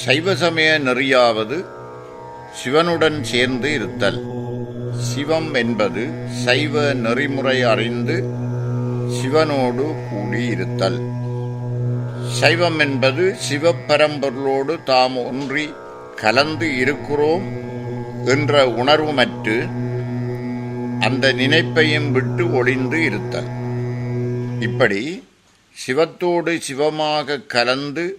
சைவ சமய நெறியாவது சிவனுடன் சேர்ந்து இருத்தல். சிவம் என்பது சைவ நெறிமுறை அறிந்து சிவனோடு கூடி இருத்தல். சைவம் என்பது சிவப்பரம்பொருளோடு தாம் ஒன்றி கலந்து இருக்கிறோம் என்ற உணர்வுமற்று அந்த நினைப்பையும் விட்டு ஒளிந்து இருத்தல். இப்படி சிவத்தோடு சிவமாக கலந்து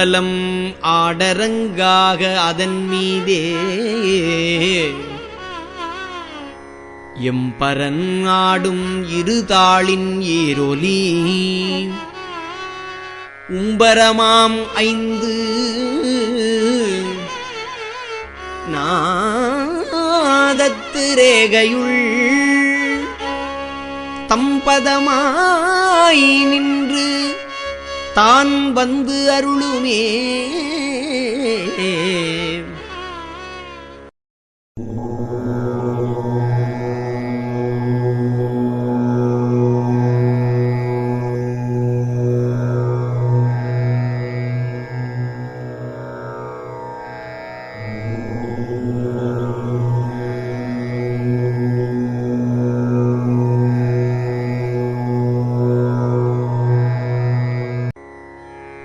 அம்பலம் ஆடரங்காக அதன் மீதே. எம்பரன் ஆடும் இருதாளின் ஏரொலி உம்பரமாம் ஐந்து. நாதத்து ரேகையுள் தம்பதமாய் நின்று தான் வந்து அருளுமே.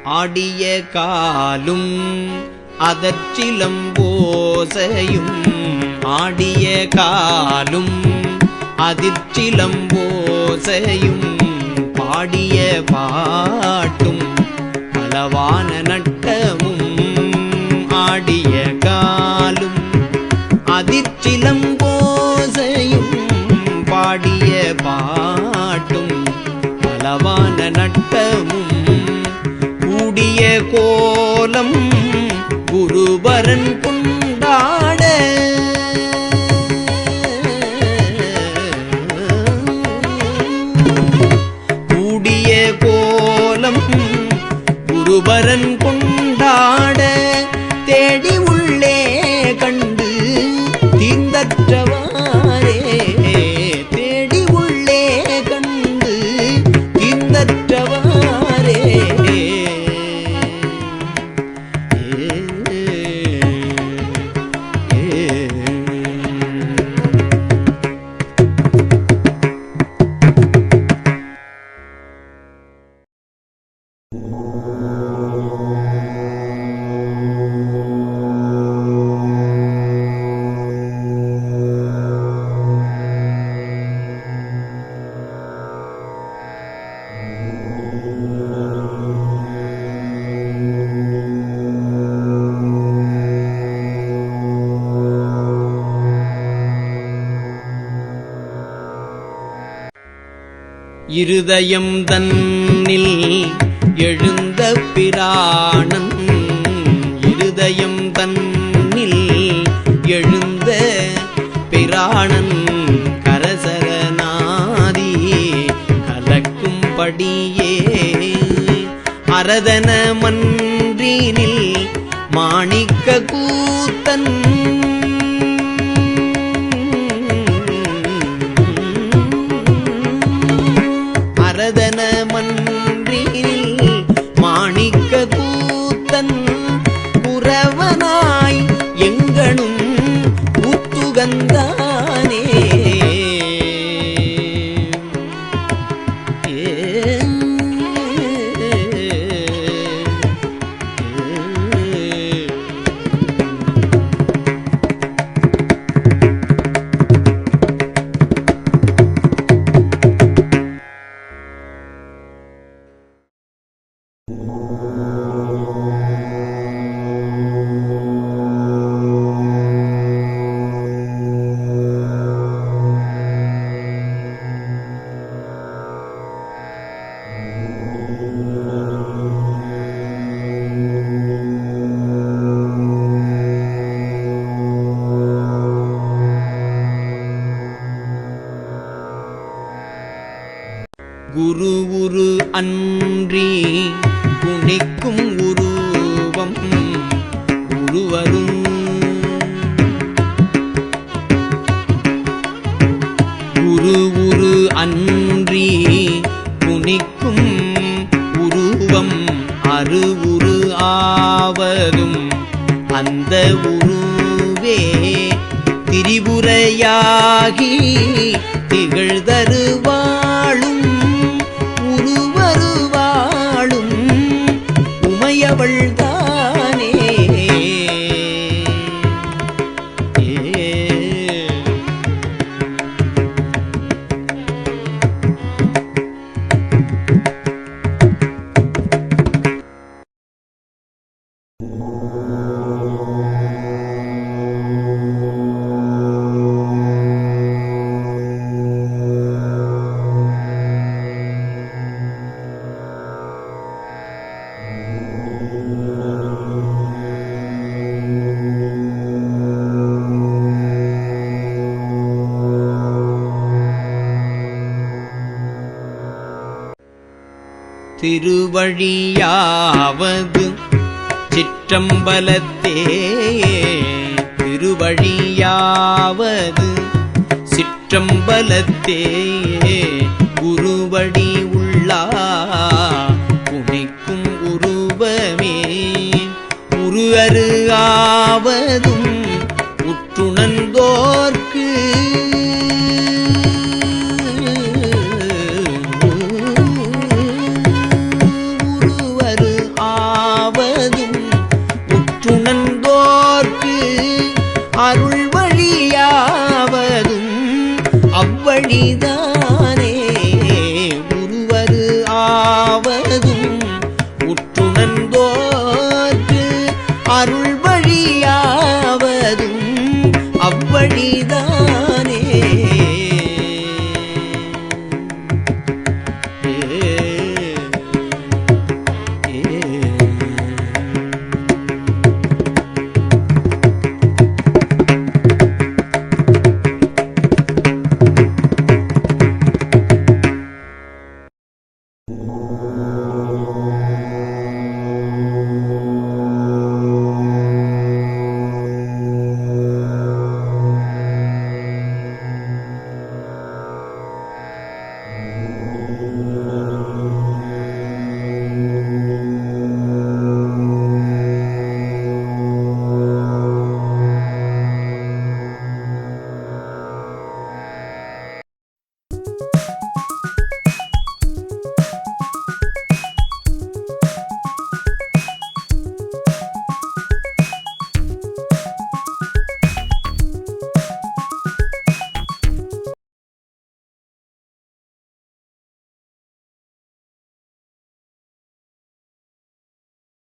ஆடிய காலும் அதற்சிலம்போசையும் ஆடிய காலும் அதிர்ச்சிலம் அதிர்ச்சிலம்போசையும் பாடிய பாட்டும் பலவான நட்டமும். ஆடிய காலும் அதிர்ச்சிலம் அதிர்ச்சிலம்போசையும் பாடிய பாட்டும் பலவான நட்டமும். கூடிய கோலம் குருபரன் கொண்டாட இருதயம் தன்னில் எழுந்த பிராணன் இருதயம் தன்னில் எழுந்த பிராணன் கரசரநாதி கலக்கும்படியே அரதன மன்றினில் மாணிக்க கூத்தன் அன்றி குணிக்கும் உருவம் உருவரும். உரு உரு அன்றி குணிக்கும் உருவம் அருவுரு ஆவதும் அந்த உருவே திரிபுரையாகி திகழ்தருவாளும் அவள் திருவழியாவது சிற்றம்பலத்தே திருவழியாவது சிற்றம்பலத்தே குருவடி உள்ளா குணிக்கும் உருவமே உரு ஆவதும்